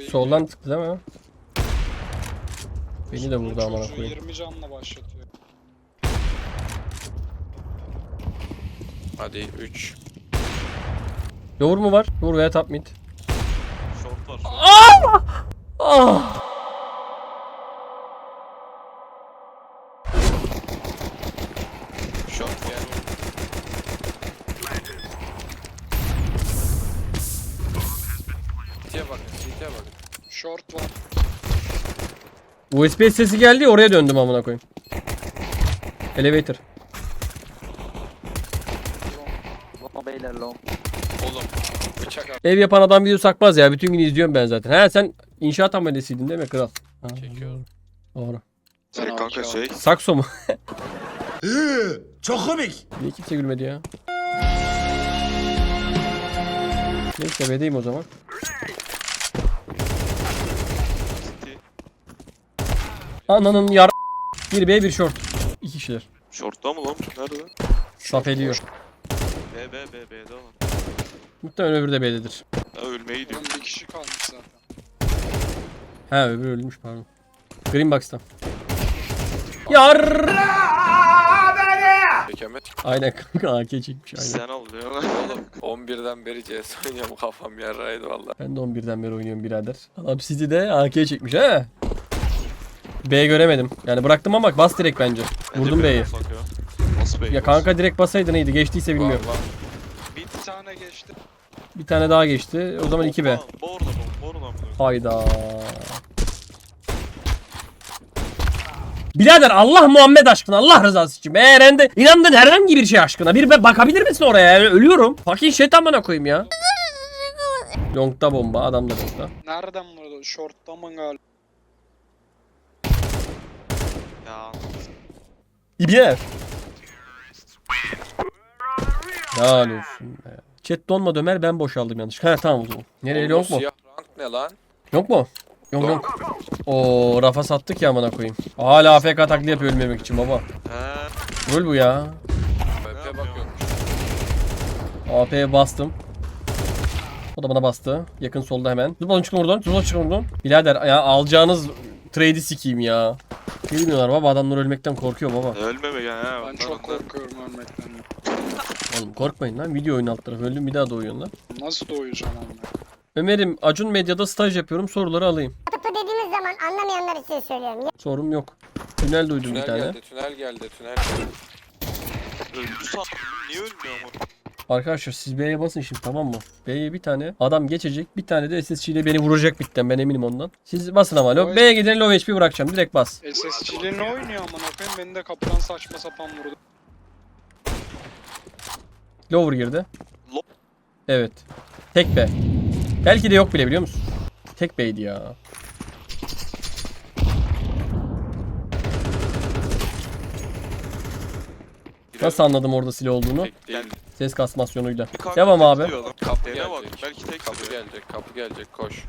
Soldan çıktı değil mi? Beni de vurdu amına koyayım. 20 canla başlatıyor. Hadi 3. Lower mu var? Lower veya top mid. Short var. Short. Ah! USB sesi geldi ya, oraya döndüm amına koyayım. Elevator. Long beyler long. Oğlum bıçak. Ev yapan adam video sakmaz ya. Bütün gün izliyorum ben zaten. He sen inşaat amelesiydin değil mi kral? Ha, Çekiyorum. Doğru. Sen Şey kanka şey. Sakso mu? Çok komik. Niye kimse gülmedi ya? Neyse bedeyim o zaman. Ananın yar... Bir B bir short. İki kişiler. Short'ta mı lan? Nerede? Saf ediyor. B B B B'de lan. Muhtemelen öbürü de B'dedir. Ha ölmeye gidiyor. Oğlum bir kişi kalmış zaten. He öbürü ölmüş pardon. Green Box'ta. Yar. Çekemez. Aynen kanka AK çekmiş aynen. Sen al ya. Oğlum 11'den beri CS oynuyorum kafam yarraydı valla. Ben de 11'den beri oynuyorum birader. Adam City'de AK çekmiş he. B göremedim. Yani bıraktım ama bas direkt bence. Vurdum B'yi. Nasıl B'yi? Ya kanka direkt basaydı neydi? Geçtiyse bilmiyorum. Var, var. Bir tane geçti. Bir tane daha geçti. O zaman 2B. Bu orada bu. Bu orada mı? Hayda. Birader Allah Muhammed aşkına Allah rızası için. Eğer ende inandığın herhangi bir şey aşkına bir bakabilir misin oraya? Yani ölüyorum. Fucking şeytan bana koyayım ya. Long'da bomba adam da long'da. Nereden vurdu? Short'ta mı galiba? Ya İbneler. Helal olsun be. Chat donmadı Ömer ben boşaldım yanlış. Ha tamam o zaman. Nereye long mu? Siyah rank ne lan? Yok mu? Yok yok. Oo rafa sattık ya amına koyayım. Hala AFK taklidi yapıyor ölmemek için baba. He. Rol bu ya. Bakıyormuş. AP'ye bastım. O da bana bastı. Yakın solda hemen. Zıplayın çıkın buradan. Zıplayın çıkın buradan. Birader ya alacağınız trade'i sikeyim ya. Bilmiyorlar baba adamlar ölmekten korkuyor baba. Ölmeme ya. Ben ondan çok önden. korkuyorum ölmekten. Oğlum korkmayın lan video oyun alt tarafı. Öldüm bir daha doğuyorsun lan. Nasıl doyacağım onunla? Ömer'im Acun Medya'da staj yapıyorum soruları alayım. Tıpı dediğimiz zaman anlamayanlar için söylüyorum. Sorum yok. Tünel duydum bir Tünel tane. geldi, tünel geldi, tünel geldi. Öldü sandım. Niye ölmüyor ama? Arkadaşlar siz B'ye basın şimdi tamam mı? B'ye bir tane adam geçecek. Bir tane de SSC ile beni vuracak bitten ben eminim ondan. Siz basın ama. Lo- B'ye gidin low HP bırakacağım. Direkt bas. SSC'li ne oynuyor amına koyayım? Beni de kapıdan saçma sapan vurdu. Lower girdi. Evet. Tek B. Belki de yok bile biliyor musun? Tek B'ydi ya. Nasıl anladım orada silah olduğunu? Tek değil. Ses kasmasyonuyla. Kanka Devam tek abi. diyor adam. Kapı bak. gelecek. Belki tek Kapı diyor. gelecek, kapı gelecek, koş.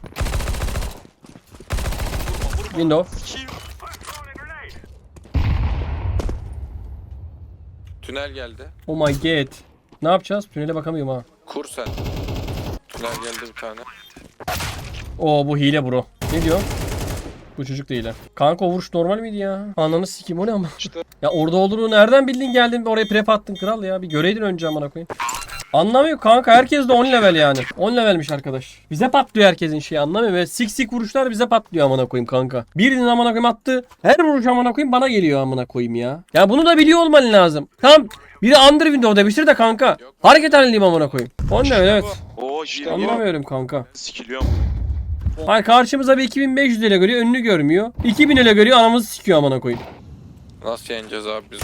Vurma vurma. Window. Tünel geldi. Oh my god. Ne yapacağız? Tünele bakamıyorum ha. Kur sen. Tünel geldi bir tane. Oo bu hile bro. Ne diyor? Bu çocuk da hile. Kanka o vuruş normal miydi ya? Ananı sikeyim o ne ama. İşte Ya orada olduğunu nereden bildin geldin oraya prep attın kral ya. Bir göreydin önce amına koyayım. Anlamıyor kanka herkes de 10 level yani. 10 levelmiş arkadaş. Bize patlıyor herkesin şeyi anlamıyor. Ve sik sik vuruşlar bize patlıyor amına koyayım kanka. Birinin amına koyayım attı. Her vuruş amına koyayım bana geliyor amına koyayım ya. Ya bunu da biliyor olman lazım. Tamam. Biri under window demiştir de kanka. Hareket halindeyim amına koyayım. 10 level evet. Oo İşte işte Anlamıyorum kanka. Sikiliyorum. Hayır karşımıza bir 2500 ile görüyor önünü görmüyor. 2000 ile görüyor anamızı sikiyor amına koyayım. Nasıl yeneceğiz abi biz?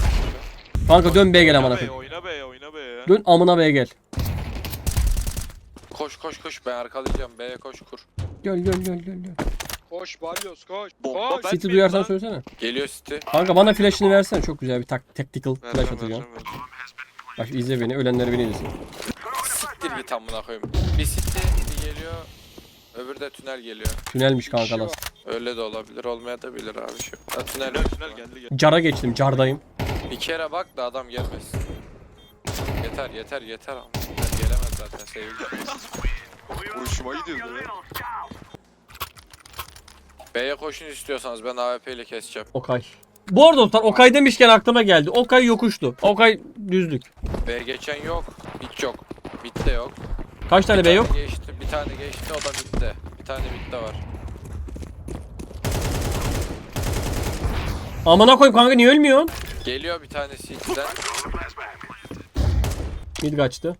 Kanka dön B'ye gel amına Oyna be, koyayım. oyna be, oyna be ya. Dön amına B'ye gel. Koş koş koş ben arkalayacağım. B'ye koş kur. Gel gel gel gel. gel. koş Balyoz koş. Bomba Koş. ben- City miyim duyarsan lan? söylesene. Geliyor City. Kanka bana flash'ını versene çok güzel bir tak tactical flash atacağım. Bak izle beni ölenleri beni izlesin. Siktir git amına koyayım. Bir City bir geliyor. Öbürü de tünel geliyor. Tünelmiş kanka lan. Öyle de olabilir, olmaya da bilir abi şu. Ha, tünel, Tünel tünel geldi geldi. Cara geçtim cardayım. Bir kere bak da adam gelmesin. Yeter yeter yeter ama. Yeter, Gelemez zaten sevgili. Hoşuma gidiyordu ya. B'ye koşun istiyorsanız ben AWP ile keseceğim. Okay. Bu arada dostlar Okay demişken aklıma geldi. Okay yokuştu. Okay düzlük. B geçen yok. Hiç yok. Mid de yok. Kaç tane B yok? Geçti. Bir tane geçti o da midde. Bir tane midde var. Amına koyayım kanka niye ölmüyorsun? Geliyor bir tane City'den. Mid kaçtı.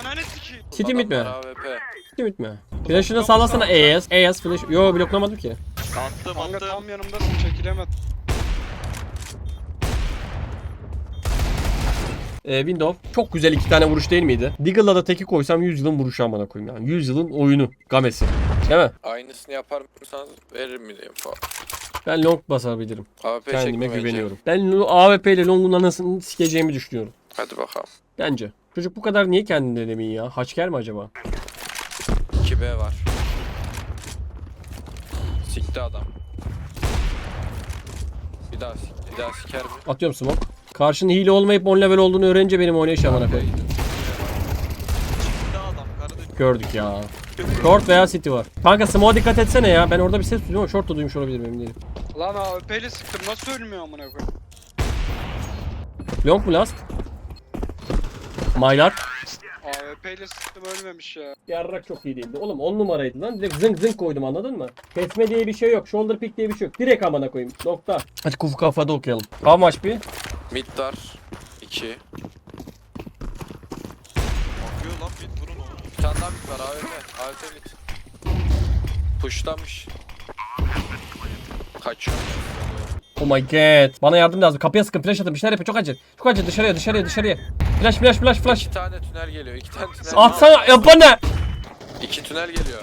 Ananı sikeyim. City mid mi? Adamlar AWP. City mid mi? Flash'ını sallasana AS. AS flash. Yo bloklamadım ki. Attım Kanka attım. tam yanımdasın çekilemedim. Ee, Windows. Çok güzel iki tane vuruş değil miydi? Diggle'la da teki koysam 100 yılın vuruşu amına koyayım yani. 100 yılın oyunu. Gamesi. Değil mi? Aynısını yapar mısınız veririm mi diyeyim falan. Ben long basabilirim. AWP Kendime çekmeyeceğim. güveniyorum. Ben lo- AWP ile long'un anasını sikeceğimi düşünüyorum. Hadi bakalım. Bence. Çocuk bu kadar niye kendini demeyin ya? Haçker mi acaba? 2B var. Sikti adam. Bir daha sik. Bir daha siker mi? Atıyorum smoke. Karşının hile olmayıp 10 level olduğunu öğrenince benim oynayış amına koyayım. Çıktı adam kardeşim. Gördük ya. Short veya city var. Kanka smoke'a dikkat etsene ya. Ben orada bir ses duydum ama short da duymuş olabilirim emin değilim. Lan AWP ile sıktım nasıl ölmüyor amına koyayım. Long mu last? Maylar. AWP ile sıktım ölmemiş ya. Yarrak çok iyi değildi. Oğlum 10 numaraydı lan. Direkt zınk zınk koydum anladın mı? Kesme diye bir şey yok. Shoulder pick diye bir şey yok. Direkt amına koyayım. Nokta. Hadi kufu kafada okuyalım. How much bir? Mid var. 2. Bakıyor lan bir vurun onu. Bir tane daha mid var AWP. AWP mid. Pushlamış. Kaçıyor. Oh my god. Bana yardım lazım. Kapıya sıkın. Flash atın. Bir şeyler yapın. Çok acil. Çok acil. Dışarıya dışarıya dışarıya. Flash flash flash flash. İki tane tünel geliyor. iki tane tünel. Atsana yapana. İki tünel geliyor.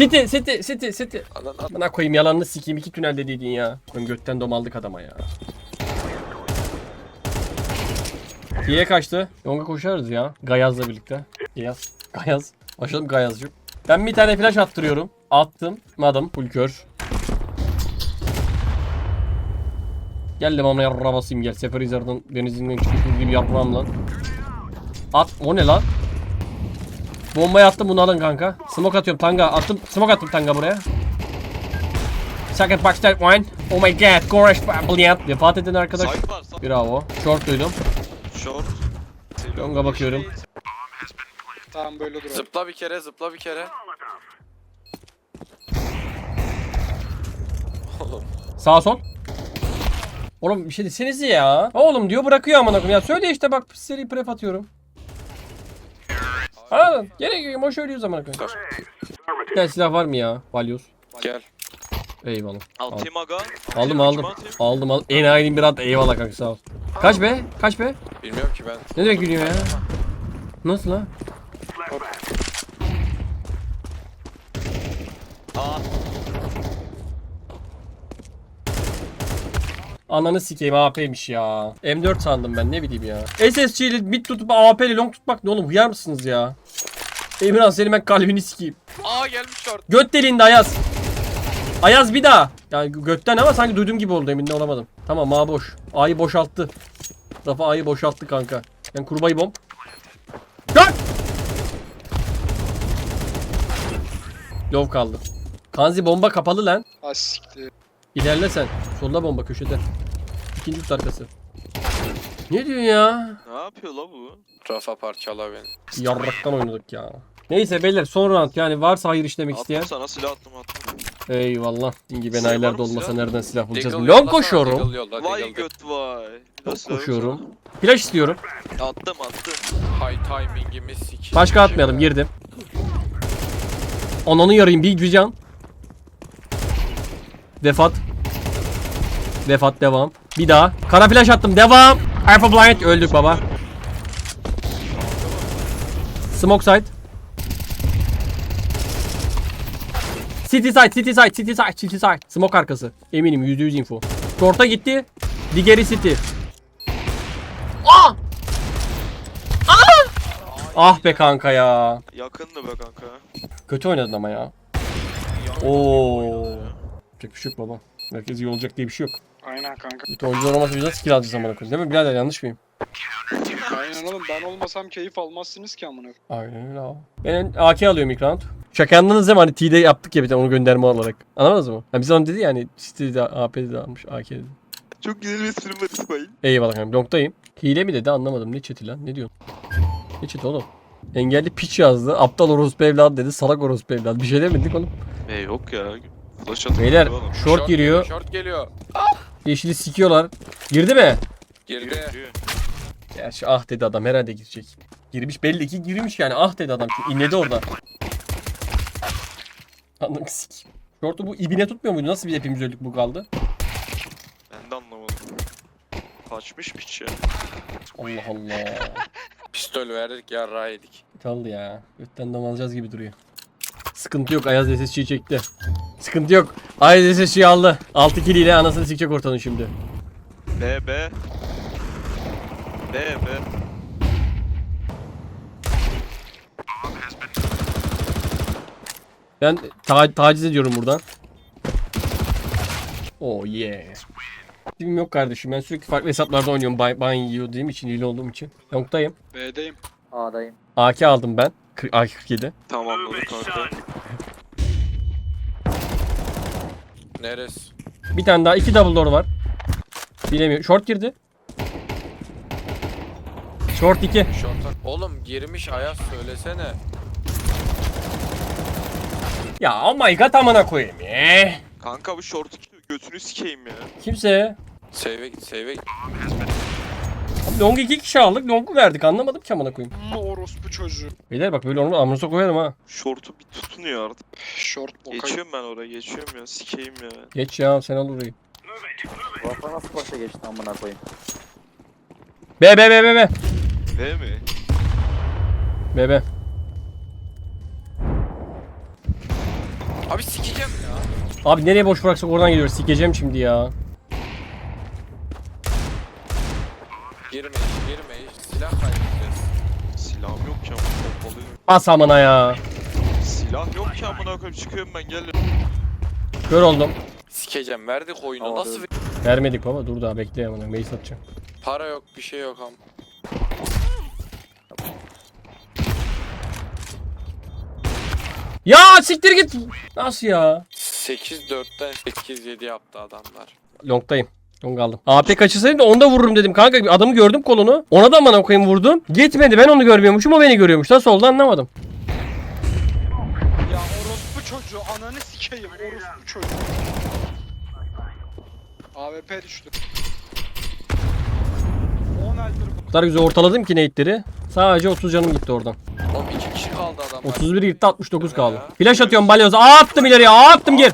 City city city city. Bana koyayım yalanını sikeyim. iki tünel dediydin ya. Ben götten domaldık adama ya. Diye kaçtı. Yonga koşarız ya. Gayaz'la birlikte. Gayaz. Gayaz. Başladım Gayaz'cım. Ben bir tane flash attırıyorum. Attım. Madım. Full kör. Gel de bana yarra basayım gel. Seferizer'dan denizinden çıkmış gibi yaprağım lan. At. O ne lan? Bombayı attım bunu alın kanka. Smoke atıyorum tanga. Attım. Smoke attım tanga buraya. Second box that one. Oh my god. Goresh brilliant. Vefat eden arkadaş. Bravo. Short duydum. Short. Longa bakıyorum. Tamam böyle dur. Zıpla bir kere zıpla bir kere. Oğlum. Sağ sol. Oğlum bir şey desenize ya. Oğlum diyor bırakıyor amına koyayım. Ya söyle işte bak seri pref atıyorum. Anladın? Gerek yok. Boş koyayım. Dur. Bir tane silah var mı ya? Valyos. Gel. Eyvallah. Altayım aga. Aldım aldım. Aldım aldım. En aynı bir at. Eyvallah kanka sağ ol. Kaç be? Kaç be? Bilmiyorum ki ben. Ne demek gülüyor ya? Nasıl lan? Aa. Ananı sikeyim AP'miş ya. M4 sandım ben ne bileyim ya. SSC ile mid tutup AP ile long tutmak ne oğlum hıyar mısınız ya? Emirhan senin ben kalbini sikeyim. Aa gelmiş short. Göt deliğinde Ayaz. Ayaz bir daha. Yani götten ama sanki duyduğum gibi oldu emin de olamadım. Tamam A boş. A'yı boşalttı. Rafa A'yı boşalttı kanka. Ben kurbayı bomb. Gök! Lov kaldı. Kanzi bomba kapalı lan. Ha siktir. İlerle sen. Solda bomba köşede. İkinci tut arkası. Ne diyorsun ya? Ne yapıyor la bu? Rafa parçala beni. Yarraktan oynadık ya. Neyse beyler son round yani varsa hayır işlemek Attım isteyen. sana silah attım attım. Eyvallah. İngi ben Silah var aylarda mı olmasa silah? nereden silah bulacağız? Deagle Long yollasana, koşuyorum. Deagle yolla, Vay Deagle. göt vay. Long yok koşuyorum. Flash istiyorum. Attım attım. High timing'imi sik. Başka atmayalım girdim. Ananı yarayım bir bir can. Vefat. Vefat devam. Bir daha. Kara flash attım devam. Alpha blind öldük baba. Smoke side. City side, city side, city side, city side. Smoke arkası. Eminim %100 info. Short'a gitti. Digeri city. Ah! Ah! Ah be kanka ya. Yakındı be kanka. Kötü oynadın ama ya. Oo. Yapacak bir şey yok baba. Herkes iyi olacak diye bir şey yok. Aynen kanka. Kötü oyuncular olmasa biz nasıl skill alacağız amına koyayım değil mi birader yanlış mıyım? Aynen oğlum ben olmasam keyif almazsınız ki amına. Aynen öyle abi. Ben AK alıyorum ilk round. Şaka anladınız değil mi? Hani T'de yaptık ya bir tane onu gönderme olarak. Anlamadınız mı? Yani biz onu dedi yani City'de AP'de de almış AK dedi. Çok güzel bir esprim var İsmail. Eyvallah kanka. Long'dayım. Hile mi dedi anlamadım. Ne chat'i lan? Ne diyorsun? Ne chat'i oğlum? Engelli piç yazdı. Aptal orospu evladı dedi. Salak orospu evladı. Bir şey demedik oğlum. E yok ya. Flash atıyor Beyler oğlum. short giriyor. Short geliyor. Yeşili sikiyorlar. Girdi mi? Girdi. Giriyor, giriyor. Gerçi ah dedi adam herhalde girecek. Girmiş belli ki girmiş yani ah dedi adam. Çünkü inledi orada. Anladım sik. Short'u bu ibine tutmuyor muydu? Nasıl bir hepimiz öldük bu kaldı? Ben de anlamadım. Kaçmış piç ya. Allah Allah. Pistol verdik yarrağı yedik. Kaldı ya. Götten dam alacağız gibi duruyor. Sıkıntı yok. Ayaz SSC'yi çekti. Sıkıntı yok. Ayaz SSC'yi aldı. 6 kill ile anasını sikecek ortanın şimdi. B B. B B. Ben ta- taciz ediyorum buradan. Oh yeah. Bilgim yok kardeşim. Ben sürekli farklı hesaplarda oynuyorum. Ban, ban yiyor dediğim için, hile olduğum için. Yonk'tayım. B'deyim. A'dayım. AK aldım ben. Kır- AK-47. Tamamladı kanka. Neresi? Bir tane daha. iki double door var. Bilemiyorum. Short girdi. Short 2. Short'a. Oğlum girmiş Ayaz söylesene. Ya oh my god amına koyayım ya. Kanka bu short götünü sikeyim ya. Kimse. Save'e git save'e git. Abi Long iki kişi aldık. Long'u verdik. Anlamadım ki amına koyayım. Amma orospu çocuğu. Beyler bak böyle onu amına koyarım ha. Short'u bir tutunuyor artık. Short bokayım. Geçiyorum ben oraya geçiyorum ya sikeyim ya. Geç ya sen al orayı. Rafa nasıl başa geçti amına koyayım. Be be be be be. B mi? Be be. Abi sikeceğim ya. Abi nereye boş bıraksak oradan geliyor. Sikeceğim şimdi ya. Girmeyin girmeyin. Silah kaybedeceğiz. Silahım yok ki ama pompalıyım. Bas amına ya. Silah yok ki amına koyayım çıkıyorum ben gel. Kör oldum. Sikeceğim verdik oyunu. Nasıl. Vermedik baba dur daha bekle amına. Mail satacağım. Para yok bir şey yok am. Ya siktir git. Nasıl ya? 8-4'ten 8-7 yaptı adamlar. Long'dayım. Long aldım. AP kaçırsaydım da onda vururum dedim. Kanka adamı gördüm kolunu. Ona da amına koyayım vurdum. Gitmedi ben onu görmüyormuşum o beni görüyormuş. Nasıl oldu anlamadım. Ya orospu çocuğu ananı sikeyim orospu çocuğu. AWP düştü. 10 eldir O kadar güzel ortaladım ki nade'leri. Sadece 30 canım gitti oradan. 31 gitti 69 kaldı. Flash atıyorum balyoza. Aa attım ileriye. Aa attım gir.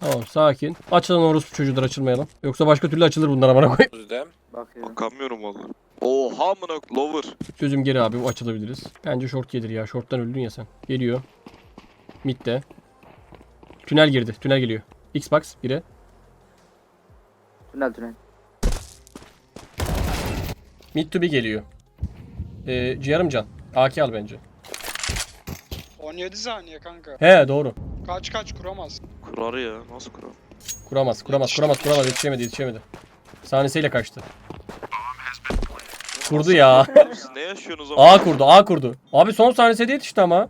Tamam sakin. Açılan orospu çocuğudur açılmayalım. Yoksa başka türlü açılır bunlar amına koyayım. Düzdem. Bakıyorum. Bakamıyorum valla. Oha amına lower. Gözüm geri abi bu açılabiliriz. Bence short gelir ya. Short'tan öldün ya sen. Geliyor. Mid'de. Tünel girdi. Tünel geliyor. Xbox biri. Tünel tünel. Mid to be geliyor. Ee, ciğerim can. AK al bence. 17 saniye kanka. He doğru. Kaç kaç kuramaz. Kurar ya nasıl kurar? Kuramaz, kuramaz, kuramaz, kuramaz. Yetişemedi, yetişemedi. Saniseyle kaçtı. Kurdu ya. Siz ne yaşıyorsunuz ama? A kurdu, A kurdu. Abi son saniyede yetişti ama.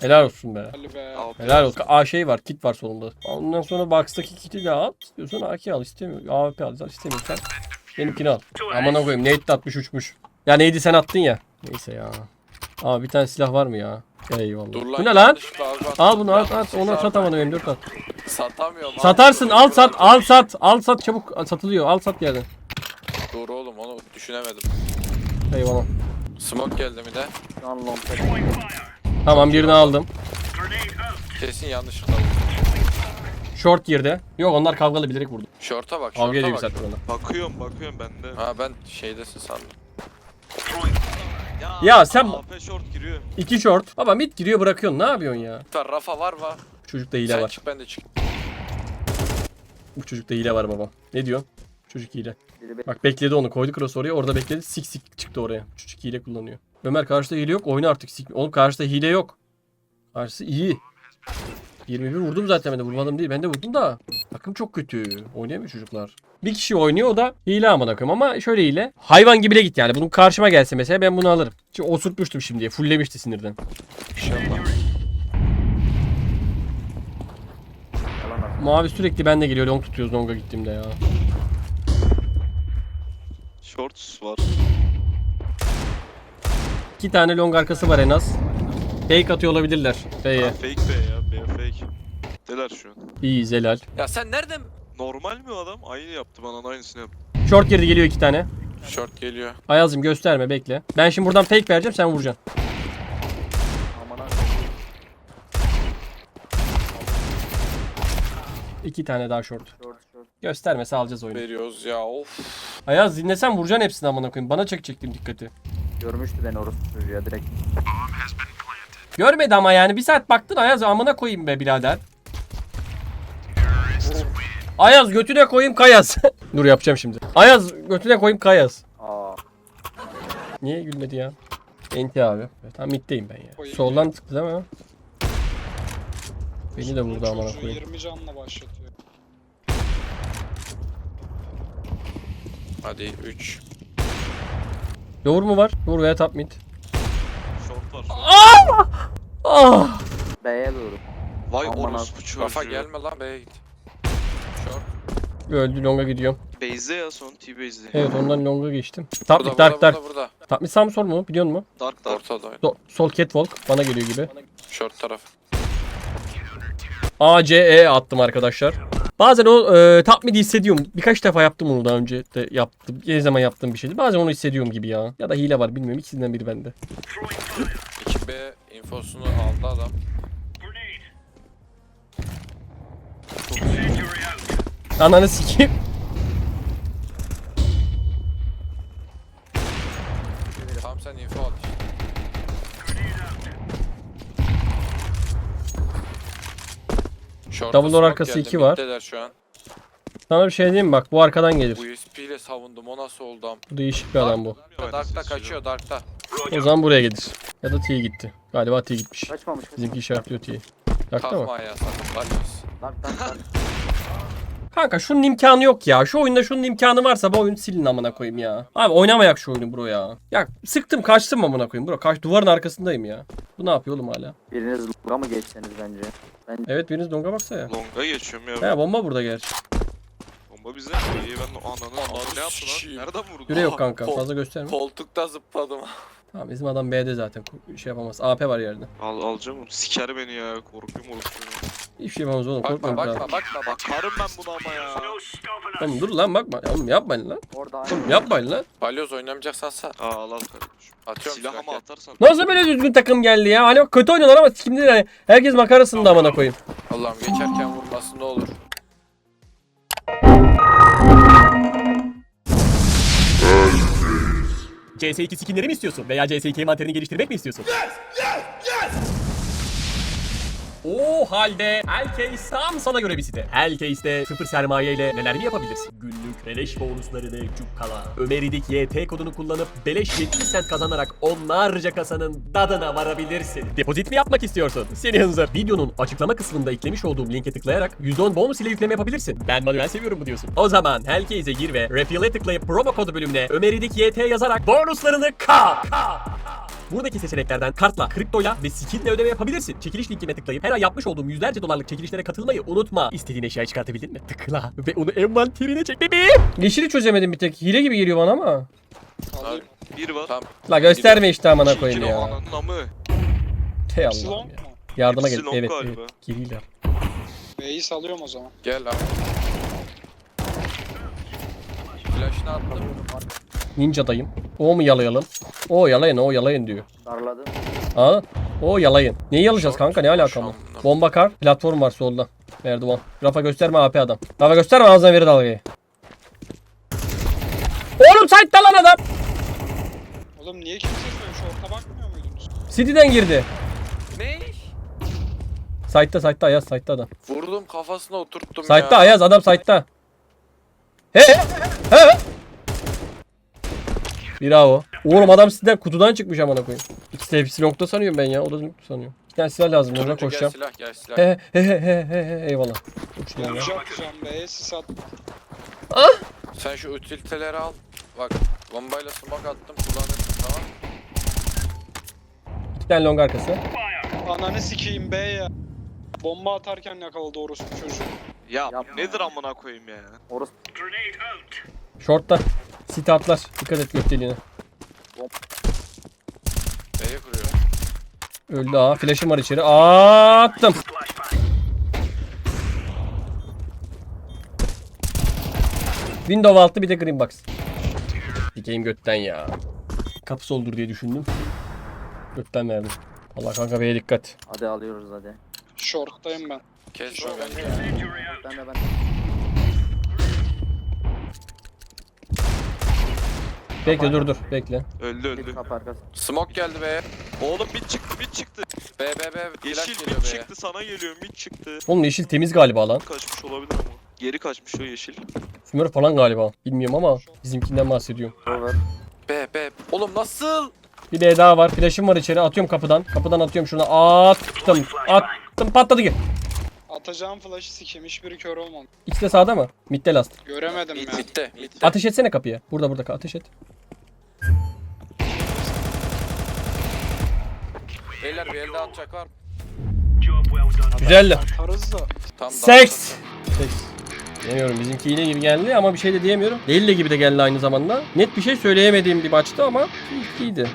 Helal olsun be. Ali be. Al, Helal olsun. A şey var, kit var sonunda. Ondan sonra box'taki kiti de at. Diyorsan AK al, istemiyor. AWP al, al istemiyorsan. Benimkini al. Aman koyayım, nade de atmış uçmuş. Ya neydi sen attın ya. Neyse ya. Abi bir tane silah var mı ya? Eyvallah. Dur Bu lan. ne lan? al bak. Al bunu at at. Onu satamadım M4 at. Satamıyorum. Satarsın al sat al sat al sat çabuk satılıyor al sat yerden. Dur oğlum onu düşünemedim. Eyvallah. Smoke geldi mi de? Long. Tamam birini aldım. Kesin yanlışlıkla. Short girdi. Yok onlar kavgalı bilerek vurdu. Short'a bak. Kavga Short'a ediyor bak. zaten onlar. Bakıyorum bakıyorum ben de. Ha ben şeydesin sandım. Ya sen- AP short giriyor. İki short. Baba mid giriyor bırakıyorsun ne yapıyorsun ya? Var Rafa var var. Bu çocukta hile Sen var. çık ben de çık. Bu çocukta hile var baba. Ne diyor? Çocuk hile. Bak bekledi onu koydu cross oraya orada bekledi sik sik çıktı oraya. Çocuk hile kullanıyor. Ömer karşıda hile yok oyna artık sik. Oğlum karşıda hile yok. Karşısı iyi. 21 vurdum zaten ben de vurmadım değil. Ben de vurdum da. Takım çok kötü. Oynayamıyor çocuklar. Bir kişi oynuyor o da hile amına koyayım ama şöyle hile. Hayvan gibi de git yani. Bunun karşıma gelse mesela ben bunu alırım. Çünkü osurtmuştum şimdiye. Fulllemişti sinirden. İnşallah. Mavi sürekli bende geliyor. Long tutuyoruz longa gittiğimde ya. Shorts var. İki tane long arkası var en az. Fake atıyor olabilirler. B'ye. fake be ya. B fake. Deler şu an. İyi zelal. Ya sen nereden? Normal mi adam? Aynı yaptı bana aynısını yaptı. Short girdi geliyor iki tane. Short geliyor. Ayaz'ım gösterme bekle. Ben şimdi buradan fake vereceğim sen vuracaksın. İki tane daha short. short short. Göstermese alacağız oyunu. Veriyoruz ya of. Ayaz dinlesen vuracaksın hepsini amına koyayım. Bana çekecektim dikkati. Görmüştü beni orospu çocuğu ya direkt. Görmedi ama yani bir saat baktın Ayaz amına koyayım be birader. Ayaz götüne koyayım kayaz. Dur yapacağım şimdi. Ayaz götüne koyayım kayaz. Aa. Niye gülmedi ya? Enti abi. Evet, tam middeyim ben ya. Koyayım Soldan tıktı değil mi? Beni de vurdu amına koyayım. 20 canla başlatıyor. Hadi 3. Doğru mu var? Doğru veya top mid. Short var. Short. Ah! B'ye doğru. Vay Aman orospu çocuğu. Rafa gelme lan B'ye git. Öldü longa gidiyorum. Base'de ya son T-base'de. Evet ondan longa geçtim. Top Burada dark burada dark. burada burada. Top mid sağ mı sol mu biliyor musun? Dark dark. Ortada. So- sol catwalk bana geliyor gibi. Short taraf. A, C, E attım arkadaşlar. Bazen o e, top mid hissediyorum. Birkaç defa yaptım onu daha önce de yaptım. Ne zaman yaptığım bir şeydi. Bazen onu hissediyorum gibi ya. Ya da hile var bilmiyorum. İkisinden biri bende. 2B infosunu aldı adam. Ananı sikeyim. Tamam sen info al işte. Short'a Double door smoke arkası geldi, iki var. middeler şu an. Sana bir şey diyeyim mi? Bak bu arkadan gelir. USP ile savundum o nasıl oldu am? Bu değişik bir adam bu. Dark'ta kaçıyor Dark'ta. O zaman buraya gelir. Ya da T gitti. Galiba T gitmiş. Kaçmamış mı? Bizimki işaretliyor T'yi. Yaktı mı? Kalkma ayağa sakın Barrios. Lan lan lan. Kanka şunun imkanı yok ya. Şu oyunda şunun imkanı varsa bu oyunu silin amına koyayım ya. Abi oynamayak şu oyunu bro ya. Ya sıktım kaçtım amına koyayım bro. Kaç duvarın arkasındayım ya. Bu ne yapıyor oğlum hala? Biriniz longa mı geçseniz bence? Ben Evet biriniz donga baksa ya. Long'a geçiyorum ya. He bomba burada gerçi. Bomba bize. İyi ben ananı abi ne yaptı lan? Nereden vurdu? Süre yok kanka fazla gösterme. Koltukta zıpladım. Tamam bizim adam B'de zaten. Şey yapamaz. AP var yerde. Al alacağım onu. Siker beni ya. Korkuyorum orospu. Hiçbir şey yapamaz oğlum. Bakma Korkma bakma bakma bak. Bakarım ben buna ama ya. Oğlum dur lan bakma. Ya Oğlum yapmayın lan. orada Oğlum yapmayın lan. Balyoz oynamayacaksan sen. Aa al al kardeşim. Atıyorum Silah silahı. ama atarsan. Nasıl böyle düzgün takım geldi ya? Hani kötü oynuyorlar ama kimdi yani? Herkes makarasında amına koyayım. Allah'ım geçerken vurmasın ne olur. CS2 skinleri mi istiyorsun? Veya CS2 envanterini geliştirmek mi istiyorsun? O halde Hellcase tam sana göre bir site. Hellcase'de sıfır sermaye ile neler mi yapabilirsin? Günlük beleş bonuslarını cukkala. Ömeridik YT kodunu kullanıp beleş 70 sent kazanarak onlarca kasanın dadına varabilirsin. Depozit mi yapmak istiyorsun? Seni hınzır. Videonun açıklama kısmında eklemiş olduğum linke tıklayarak %10 bonus ile yükleme yapabilirsin. Ben manuel seviyorum bu diyorsun. O zaman Hellcase'e gir ve Refill'e tıklayıp promo kodu bölümüne Ömeridik YT yazarak bonuslarını kap. kap. Buradaki seçeneklerden kartla, kriptoyla ve skinle ödeme yapabilirsin. Çekiliş linkime tıklayıp her ay yapmış olduğum yüzlerce dolarlık çekilişlere katılmayı unutma. İstediğin eşyayı çıkartabildin mi? Tıkla ve onu envanterine çek bebeğim. Yeşili çözemedim bir tek. Hile gibi geliyor bana ama. Alayım. Bir var. Tamam. La gösterme işte amına koyayım ya. Ananın amı. Hey Allah'ım ya. Yardıma gel. Evet, galiba. evet. Geliyorlar. B'yi salıyorum o zaman. Gel lan. Flash'ını attım. Ninja'dayım. O mu yalayalım? O yalayın, o yalayın diyor. darladı. Ha? O yalayın. Neyi yalayacağız kanka? Ne alaka bu? şamlı. Bomba kar, platform var solda. Merdivan. Rafa gösterme AP adam. Rafa gösterme ağzına veri dalgayı. Oğlum site'da lan adam. Oğlum niye kimse söylüyor? Şu orta bakmıyor muydunuz? City'den girdi. Ne? Site'da, site'da Ayaz, site'da adam. Vurdum kafasına oturttum Site'da ya. Ayaz, adam site'da. He? He? Bravo. Oğlum adam sizden kutudan çıkmış amına koyayım. İkisi de hepsi nokta sanıyorum ben ya. O da nokta sanıyor. Bir tane silah lazım. Turuncu gel koşacağım. silah gel silah. He he he he he he eyvallah. Uçtum ya. Atacağım B'ye sis at. Sen şu utiliteleri al. Bak bombayla smoke attım kullanırsın tamam. İki tane long arkası. Ananı sikeyim B ya. Bomba atarken yakaladı orospu çocuğu. Ya Yapma. nedir amına koyayım ya? Orospu Short'ta. City atlar. Dikkat et gökdeliğine. B'ye kuruyor. Öldü ha. Flash'ım var içeri. Attım. Window altı bir de green box. Dikeyim götten ya. Kapısı olur diye düşündüm. Götten verdim. Allah kanka B'ye dikkat. hadi alıyoruz hadi. Short'tayım ben. Kes de bence. Ben de ben de. Bekle dur dur bekle. Öldü öldü. Bir kapı arkası. Smoke geldi B'ye. Oğlum mid çıktı mid çıktı. B B B. Flash Yeşil mid çıktı sana geliyor mid çıktı. Oğlum yeşil temiz galiba lan. Kaçmış olabilir ama. Geri kaçmış o yeşil. Smurf falan galiba. Bilmiyorum ama bizimkinden bahsediyorum. Over. B B. Oğlum nasıl? Bir B daha var. Flash'ım var içeri. Atıyorum kapıdan. Kapıdan atıyorum şuna. Attım. Attım. Patladı ki. Atacağım flash'ı sikeyim. Hiçbiri kör olmam. İkisi de sağda mı? Mid'de last. Göremedim ya. midde. Midde. Ateş etsene kapıya. Burada burada kal. Ateş et. Beyler bir elde atacak var. mı? Güzeldi. Atarız da. Tam Seks. Seks. Demiyorum bizimki hile gibi geldi ama bir şey de diyemiyorum. De gibi de geldi aynı zamanda. Net bir şey söyleyemediğim bir maçtı ama iyiydi.